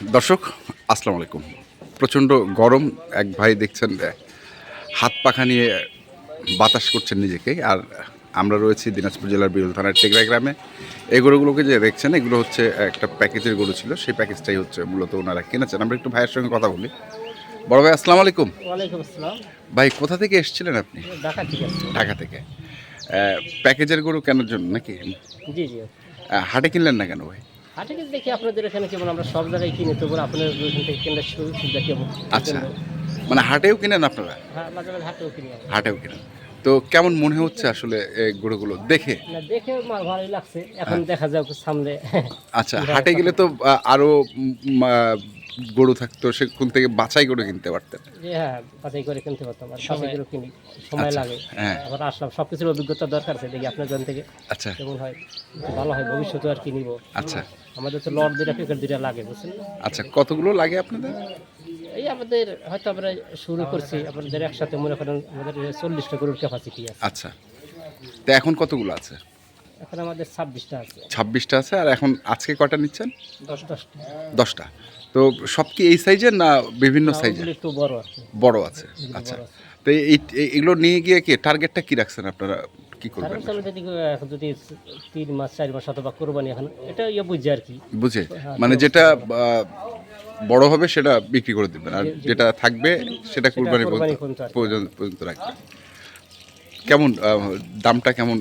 দর্শক আসসালামু আলাইকুম। প্রচণ্ড গরম এক ভাই দেখছেন হাত পাখা নিয়ে বাতাস করছেন নিজেকে। আর আমরা রয়েছি দিনাজপুর জেলার বিরল থানার টেকরা গ্রামে। এই গরুগুলোকে যে দেখছেন এগুলো হচ্ছে একটা প্যাকেজের গরু ছিল। সেই প্যাকেজটাই হচ্ছে মূলত ওনারা কিনেছেন। আমরা একটু ভাইয়ের সঙ্গে কথা বলি। বড় ভাই আসসালামু আলাইকুম। ভাই কোথা থেকে এসেছিলেন আপনি? ঢাকা থেকে। প্যাকেজের গরু কেনার জন্য নাকি? হাটে কিনলেন না কেন ভাই? হাটে দেখি আপনাদের এখানে কেমন আমরা সব জায়গায় কিনি তবু আপনাদের ওইখান থেকে কেনার সুযোগ সুবিধা কেমন? আচ্ছা। মানে হাটেও কিনেন আপনারা? হ্যাঁ মাঝে মাঝে হাটেও কিনি হাটেও কিনেন। তো কেমন মনে হচ্ছে আসলে এই গরুগুলো? দেখে? না দেখে ভালোই লাগছে। এখন দেখা যাক সামনে। আচ্ছা হাটে গেলে তো আরও গরু থাকতো সেখান থেকে বাছাই করে কিনতে পারতেন। হ্যাঁ বাছাই করে কিনতে পারতাম আর বাছাই করে কিনি সময় আচ্ছা, লাগে। হ্যাঁ। আবার আসলাম সব কিছুর অভিজ্ঞতা দরকার আছে দেখি আপনার জন থেকে। আচ্ছা। কেমন হয় ভালো হয় ভবিষ্যতে আর কি নিব। আচ্ছা। আমাদের তো লট দুটা পিকেট দুটা লাগে বুঝছেন আচ্ছা কতগুলো লাগে আপনাদের? এই আমাদের হয়তো আমরা শুরু করছি আপনাদের একসাথে মনে করেন আমাদের চল্লিশটা গরুর ক্যাপাসিটি আছে। আচ্ছা। তো এখন কতগুলো আছে? এখন আমাদের ছাব্বিশটা আছে। ছাব্বিশটা আছে আর এখন আজকে কটা নিচ্ছেন? দশ দশটা। দশটা। তো সব কি এই সাইজের না বিভিন্ন সাইজের? একটু বড় কি বড় আছে আচ্ছা। তো এই এগুলো নিয়ে গিয়ে কি টার্গেটটা কি রাখছেন আপনারা? কি করবেন? যদি যদি তিন মাস চার মাস অথবা কোরবানি এখন এটা ইয়ে বুঝছে আর কি। বুঝে। হ্যাঁ, মানে যেটা বড় হবে সেটা বিক্রি করে দিবেন। আর যেটা থাকবে সেটা কুরবানি পর্যন্ত রাখবেন। কেমন দামটা কেমন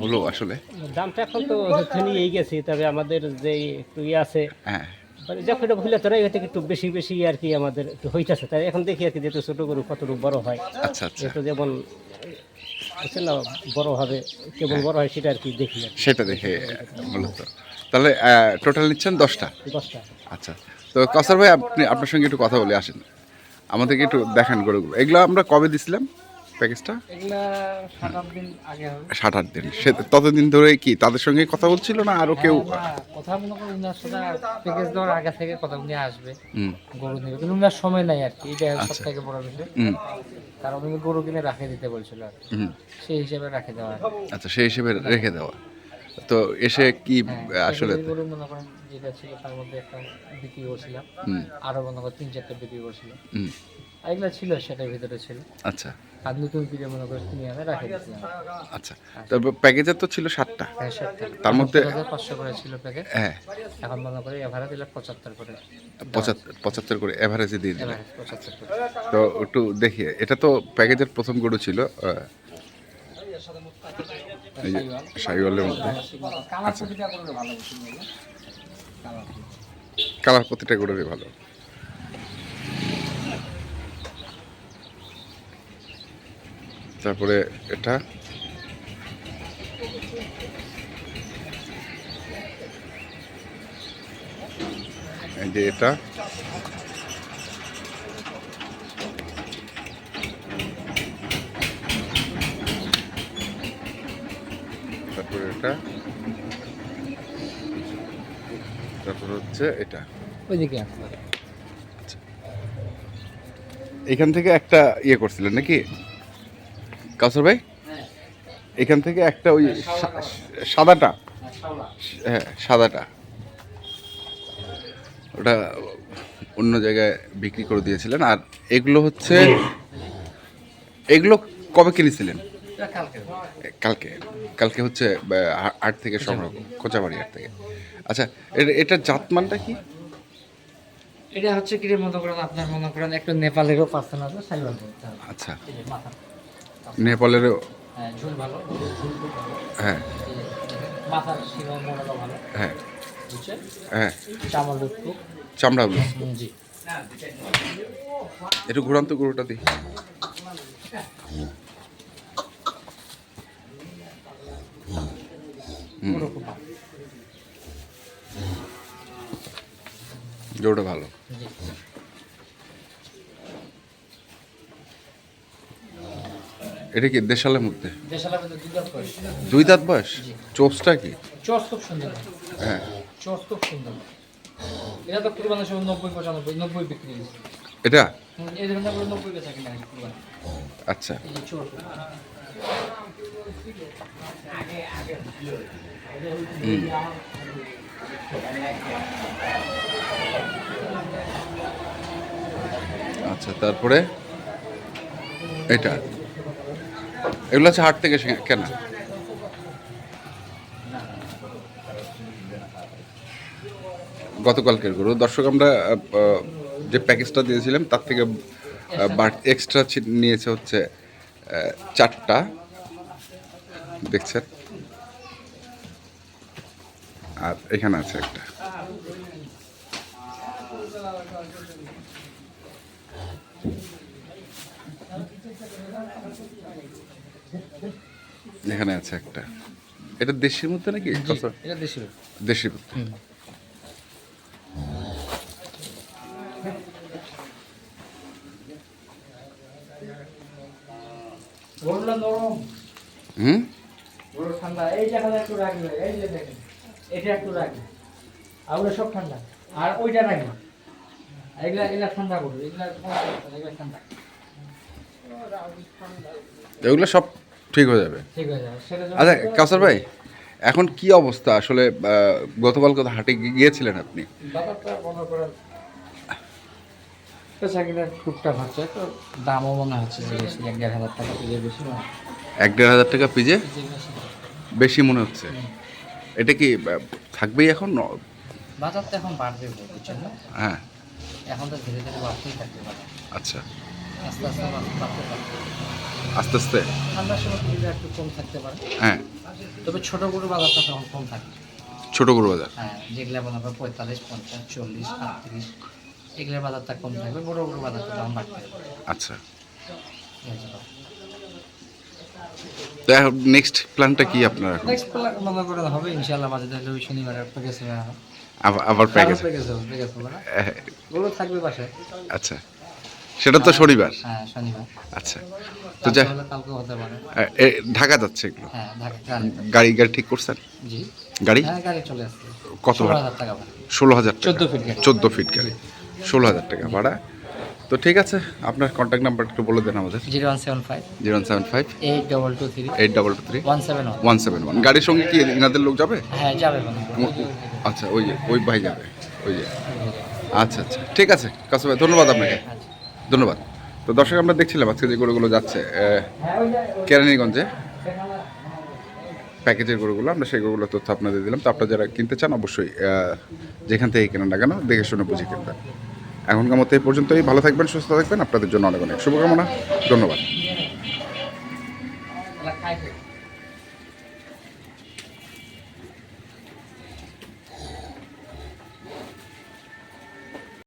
হলো আসলে? দামটা এখন তো হচ্ছে নিয়েই গেছি তবে আমাদের যে একটু ইয়ে আছে হ্যাঁ। মানে যখন এটা ভুলে তোরা এটা একটু বেশি বেশি আর কি আমাদের একটু হইতেছে। তাই এখন দেখি আর কি যেহেতু ছোটো গরু কতটুকু বড় হয়। আচ্ছা আচ্ছা। যেমন না বড় হবে কেমন বড় হয় সেটা আর কি দেখি সেটা দেখে মূলত। তাহলে টোটাল নিচ্ছেন দশটা? দশটা। আচ্ছা। তো কসার ভাই আপনি আপনার সঙ্গে একটু কথা বলে আসেন। আমাদেরকে একটু দেখান গরুগুলো। এগুলো আমরা কবে দিছিলাম? প্যাকেজটা? সাত আট দিন আগে হবে। ষাট আট দিন। সে ততদিন ধরে কি তাদের সঙ্গে কথা বলছিল না আরও কেউ? কথা মনে করেন উনার সাথে প্যাকেজ দেওয়ার আগে থেকে কথা উনি আসবে। গরু নেবে কিন্তু উনার সময় নাই আর কি এটা সব আচ্ছা। থেকে বড় বিষয়। কারণ উনি গরু কিনে রাখে দিতে বলছিল আর সেই হিসেবে রাখে দেওয়া আচ্ছা সেই হিসেবে রেখে দেওয়া। তো এসে কি হ্যাঁ, আসলে গরু মনে করেন যেটা ছিল তার মধ্যে একটা বিক্রি করছিলাম। আরও মনে করেন তিন চারটা বিক্রি করছিল হুম। আর এগুলো ছিল সেটার ভিতরে ছিল। আচ্ছা। আর নতুন পিঠে মনে করেন কিনে আনে রাখে দিয়েছিলাম। আচ্ছা। তারপর প্যাকেজের তো ছিল ষাটটা হ্যাঁ সাতটা। তার মধ্যে- পাঁচশো করে ছিল প্যাকেজ হ্যাঁ। এখন মনে করি এভারে দিলে পঁচাত্তর করে। পঁচাত্তর পঁচাত্তর করে দিয়ে এভারেজ পঁচাত্তর করে। তো একটু দেখি এটা তো প্যাকেজের প্রথম গরু ছিল এই যে সাইওয়ালের মধ্যে। করে কালার কালার প্রতিটা গরুরই ভালো। তারপরে এটা। এই যে এটা। তারপরে এটা। তারপর হচ্ছে এটা। ওইদিকে আসতে এখান থেকে একটা ইয়ে করছিলেন নাকি? কাউসার ভাই? এখান থেকে একটা ওই সাদাটা? হ্যাঁ সাদাটা। ওটা অন্য জায়গায় বিক্রি করে দিয়েছিলেন। আর এগুলো হচ্ছে এগুলো কবে কিনেছিলেন? কালকে। কালকে হচ্ছে আট থেকে সংগ্রহ কোচাবাড়ি আট থেকে। আচ্ছা এটা- এটার জাতমানটা কি? এটা হচ্ছে কি মনে করেন আপনার মনে করেন একটা নেপালেরও পার্সেন আছে সাইবার আচ্ছা। নেপালেরও হ্যাঁ হ্যাঁ। হ্যাঁ হ্যাঁ। চামড় জি। একটু গরুটা দিই ভালো। গরুটা ভালো। এটা কি দেশালের মধ্যে? দুই দাঁত বয়স। চোপসটা কি? চর্চ খুব সুন্দর। হ্যাঁ। চর্চ খুব সুন্দর। এটা তো কুরবানের সময় নব্বই পঁচানব্বই নব্বই বিক্রি আচ্ছা। আচ্ছা তারপরে? এটা। এগুলো হচ্ছে হাট থেকে কেনা। গতকালকের গরু। দর্শক, আমরা যে প্যাকেজটা দিয়েছিলাম, তার থেকে এক্সট্রা নিয়েছে হচ্ছে চারটা। দেখছেন? আর এখানে আছে একটা। এখানে আছে একটা। এটা দেশের মধ্যে নাকি? কত? এটা দেশি দেশি মধ্যে। নরম। হুম? ঠান্ডা। এই জায়গাটা একটু রাখবে এই যে দেখেন এটা একটু রাখবে আর সব ঠান্ডা। আর ওইটা রাখবে এগুলা এগুলা ঠান্ডা করবে এগুলা এগুলা ঠান্ডা। এগুলো সব ঠিক হয়ে যাবে। ঠিক হয়ে যাবে। সেটা আচ্ছা কাউসার ভাই এখন কি অবস্থা? আসলে গতকাল কোথা হাটে গিয়েছিলেন আপনি? ব্যাপারটা মনে করেন পেশা টুকটাক হচ্ছে তো দামও মনে হচ্ছে যে বেশি এক দেড় হাজার টাকা থেকে বেশি এক দেড় হাজার টাকা পিজে বেশি। বেশি মনে হচ্ছে? এটা কি থাকবেই এখন? বাজার তো এখন বাড়বে হ্যাঁ। এখন তো ধীরে ধীরে বাড়তেই থাকবে আচ্ছা। আস্তে আস্তে ঠান্ডার সময় একটু কম থাকতে পারে। হ্যাঁ। তবে ছোট গরু বাজারটা তখন কম থাকে। ছোট গরু বাজার? হ্যাঁ যেগুলো মনে করো পঁয়তাল্লিশ পঞ্চাশ চল্লিশ আটত্রিশ এগুলোর বাজারটা কম থাকবে বড় বড় বাজারটা দাম বাড়তে আচ্ছা। নেক্সট প্ল্যানটা কি আপনার এখন? নেক্সট প্ল্যান মনে করে হবে ইনশাল্লাহ মাঝে ধরে ওই শনিবার প্যাকেজ হবে আবার- প্যাকেজ প্যাকেজ হবে। প্যাকেজ হবে না। থাকবে বাসায়। আচ্ছা। সেটা তো শনিবার। হ্যাঁ শনিবার। আচ্ছা তো যা কালকে হতে পারে। এ, ঢাকা যাচ্ছে এগুলো? হ্যাঁ গাড়ি। গাড়ি ঠিক করছেন? জি। গাড়ি? হ্যাঁ গাড়ি চলে আসছে। কত ষোলো হাজার টাকা ষোলো হাজার টাকা। 14 ফিট চোদ্দ ফিট গাড়ি। ষোলো হাজার টাকা ভাড়া। তো ঠিক আছে আপনার কন্ট্যাক্ট নাম্বার একটু বলে দেন আমাদের। Zero one seven five. Zero seven five. Eight double two three. Eight double two three. One seven one. One seven one. গাড়ির সঙ্গে কি ইনাদের লোক যাবে? হ্যাঁ হয়। আচ্ছা ওই যে ওই ভাই যাবে। ওই যে। আচ্ছা আচ্ছা। ঠিক আছে কাসু ভাই ধন্যবাদ আপনাকে। ধন্যবাদ। তো দর্শক, আমরা দেখছিলাম আজকে যে গরুগুলো যাচ্ছে কেরানীগঞ্জে। প্যাকেজের গরুগুলো, আমরা সেই গরুগুলোর তথ্য আপনাদের দিলাম। তো আপনারা যারা কিনতে চান, অবশ্যই যেখান থেকে কেনেন না কেন, দেখে শুনে বুঝে কিনবেন। এখনকার মতো এই পর্যন্তই। ভালো থাকবেন, সুস্থ থাকবেন। আপনাদের জন্য অনেক অনেক শুভকামনা। ধন্যবাদ।